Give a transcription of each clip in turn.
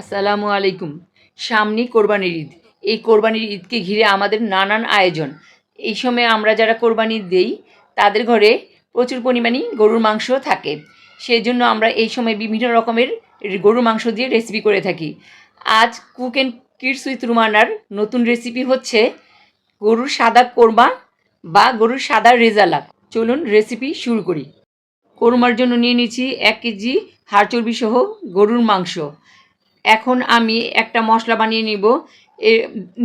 আসসালামু আলাইকুম। সামনে কোরবানির ঈদ। এই কোরবানির ঈদকে ঘিরে আমাদের নানান আয়োজন। এই সময় আমরা যারা কোরবানি দেই, তাদের ঘরে প্রচুর পরিমাণে গরুর মাংস থাকে। সেই জন্য আমরা এই সময় বিভিন্ন রকমের গরুর মাংস দিয়ে রেসিপি করে থাকি। আজ কুক অ্যান্ড কিডস উইথ রুমানার নতুন রেসিপি হচ্ছে গরুর সাদা কোরমা বা গরুর সাদা রেজালা চলুন রেসিপি শুরু করি। কোরমার জন্য নিয়ে নিচ্ছি এক কেজি হাড় চর্বি সহ গরুর মাংস। এখন আমি একটা মশলা বানিয়ে নিব।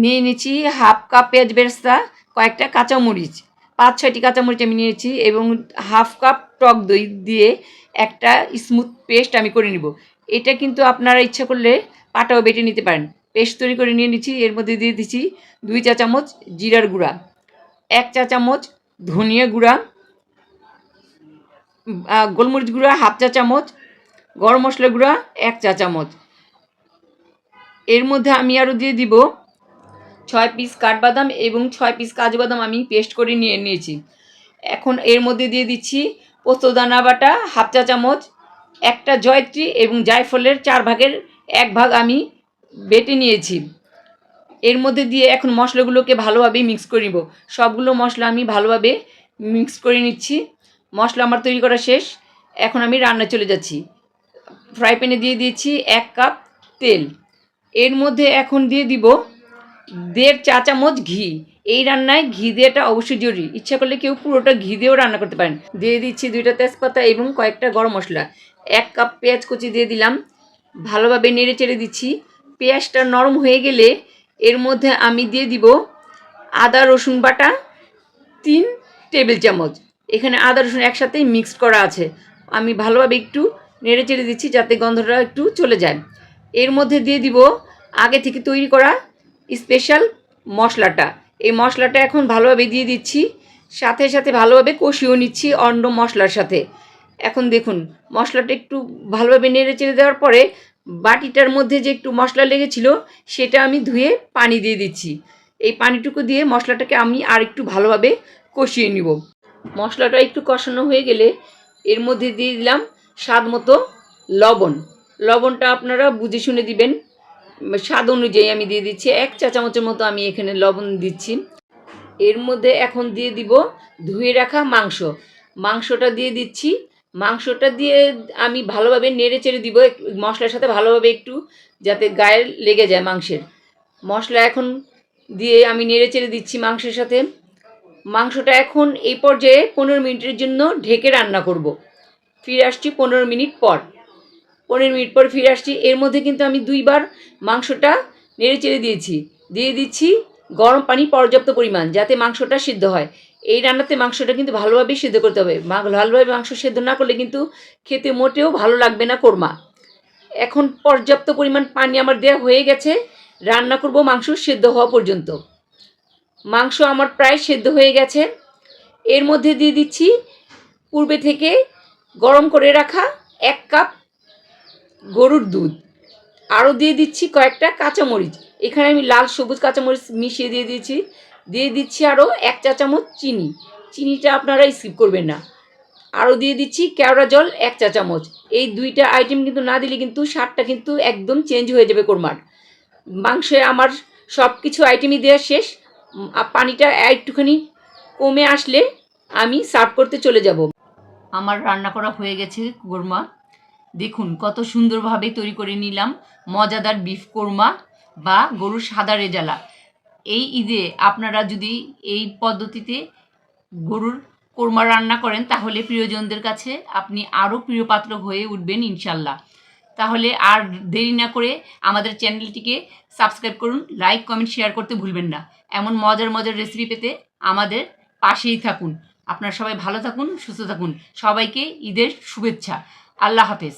নিয়ে নিচ্ছি হাফ কাপ পেঁয়াজ বেরেস্তা, কয়েকটা কাঁচামরিচ। পাঁচ, ছয়টি কাঁচামরিচ আমি নিয়েছি এবং হাফ কাপ টক দই দিয়ে একটা স্মুথ পেস্ট আমি করে নিব। এটা কিন্তু আপনারা ইচ্ছা করলে পাটাও বেটে নিতে পারেন। পেস্ট তৈরি করে নিয়ে নিচ্ছি, এর মধ্যে দিয়ে দিচ্ছি দুই চা চামচ জিরার গুঁড়া, এক চা চামচ ধনিয়া গুঁড়া গোলমরিচ গুঁড়া, হাফ চা চামচ গরম মশলা গুঁড়া, এক চা চামচ। এর মধ্যে আমি আরও দিয়ে দিব ছয় পিস কাঠবাদাম এবং ছয় পিস কাজু বাদাম আমি পেস্ট করে নিয়ে নিয়েছি। এখন এর মধ্যে দিয়ে দিচ্ছি পোস্তদানা বাটা, হাফ চা চামচ, একটা জয়ত্রী এবং জায়ফলের চার ভাগের এক ভাগ আমি বেটে নিয়েছি। এর মধ্যে দিয়ে এখন মশলাগুলোকে ভালোভাবে মিক্স করে নিব। সবগুলো মশলা আমি ভালোভাবে মিক্স করে নিচ্ছি। মশলা আমার তৈরি করা শেষ। এখন আমি রান্না চলে যাচ্ছি। ফ্রাই প্যানে দিয়ে দিয়েছি এক কাপ তেল। এর মধ্যে এখন দিয়ে দিব দেড় চা চামচ ঘি। এই রান্নায় ঘি দেওয়াটা অবশ্যই জরুরি। ইচ্ছা করলে কেউ পুরোটা ঘি দিয়েও রান্না করতে পারেন। দিয়ে দিচ্ছি দুইটা তেজপাতা এবং কয়েকটা গরম মশলা। এক কাপ পেঁয়াজ কুচি দিয়ে দিলাম। ভালোভাবে নেড়ে চেড়ে দিচ্ছি। পেঁয়াজটা নরম হয়ে গেলে এর মধ্যে আমি দিয়ে দিব আদা, রসুন বাটা, তিন টেবিল চামচ। এখানে আদা, রসুন একসাথেই মিক্সড করা আছে। আমি ভালোভাবে একটু নেড়ে চেড়ে দিচ্ছি যাতে গন্ধটা একটু চলে যায়। এর মধ্যে দিয়ে দিব আগে থেকে তৈরি করা স্পেশাল মশলাটা। এই মশলাটা এখন ভালোভাবে দিয়ে দিচ্ছি, সাথে সাথে ভালোভাবে কষিয়েও নিচ্ছি অন্য মশলার সাথে। এখন দেখুন, মশলাটা একটু ভালোভাবে নেড়ে চেড়ে দেওয়ার পরে বাটিটার মধ্যে যে একটু মশলা লেগেছিল, সেটা আমি ধুয়ে পানি দিয়ে দিচ্ছি। এই পানিটুকু দিয়ে মশলাটাকে আমি আর একটু ভালোভাবে কষিয়ে নিব। মশলাটা একটু কষানো হয়ে গেলে এর মধ্যে দিয়ে দিলাম স্বাদ মতো লবণ। লবণটা আপনারা বুঝে শুনে দিবেন। স্বাদ অনুযায়ী আমি দিয়ে দিচ্ছি। এক চা চামচের মতো আমি এখানে লবণ দিচ্ছি। এর মধ্যে এখন দিয়ে দিব ধুয়ে রাখা মাংস। মাংসটা দিয়ে দিচ্ছি। মাংসটা দিয়ে আমি ভালোভাবে নেড়ে চেড়ে দিব। মশলার সাথে ভালোভাবে একটু যাতে গায়ে লেগে যায় মাংসের। মশলা এখন দিয়ে আমি নেড়ে চেড়ে দিচ্ছি মাংসের সাথে। মাংসটা এখন এই পর্যায়ে পনেরো মিনিটের জন্য ঢেকে রান্না করব। ফিরে আসছি পনেরো মিনিট পর। পনেরো মিনিট পর ফিরে আসছি। এর মধ্যে কিন্তু আমি দুইবার মাংসটা নেড়ে চেড়ে দিয়েছি। দিয়ে দিচ্ছি গরম পানি পর্যাপ্ত পরিমাণ যাতে মাংসটা সিদ্ধ হয়। এই রান্নাতে মাংসটা কিন্তু ভালোভাবে সিদ্ধ করতে হবে। ভালোভাবে মাংস সিদ্ধ না করলে কিন্তু খেতে মোটেও ভালো লাগবে না কোরমা। এখন পর্যাপ্ত পরিমাণ পানি আমার দেওয়া হয়ে গেছে। রান্না করব মাংস সেদ্ধ হওয়া পর্যন্ত। মাংস আমার প্রায় সেদ্ধ হয়ে গেছে। এর মধ্যে দিয়ে দিচ্ছি পূর্বে থেকে গরম করে রাখা এক কাপ গরুর দুধ। আরও দিয়ে দিচ্ছি কয়েকটা কাঁচামরিচ। এখানে আমি লাল সবুজ কাঁচামরিচ মিশিয়ে দিয়ে দিয়েছি। দিয়ে দিচ্ছি আরও এক চা চামচ চিনি। চিনিটা আপনারা স্কিপ করবেন না। আরও দিয়ে দিচ্ছি কেওড়া জল এক চা চামচ। এই দুইটা আইটেম কিন্তু না দিলে কিন্তু স্বাদটা কিন্তু একদম চেঞ্জ হয়ে যাবে কোরমার। মাংসে আমার সব কিছু আইটেমই দেওয়া শেষ। পানিটা একটুখানি কমে আসলে আমি সার্ভ করতে চলে যাব। আমার রান্না করা হয়ে গেছে কোরমা। দেখুন, কত সুন্দরভাবে তৈরি করে নিলাম। মজাদার বিফ কোরমা বা গরুর সাদা রেজালা। এই ঈদে আপনারা যদি এই পদ্ধতিতে গরুর কোরমা রান্না করেন, তাহলে প্রিয়জনদের কাছে আপনি আরও প্রিয় পাত্র হয়ে উঠবেন ইনশাল্লাহ। তাহলে আর দেরি না করে আমাদের চ্যানেলটিকে সাবস্ক্রাইব করুন, লাইক, কমেন্ট, শেয়ার করতে ভুলবেন না। এমন মজার মজার রেসিপি পেতে আমাদের পাশেই থাকুন। আপনারা সবাই ভালো থাকুন, সুস্থ থাকুন। সবাইকে ঈদের শুভেচ্ছা। আল্লাহ হাফেজ।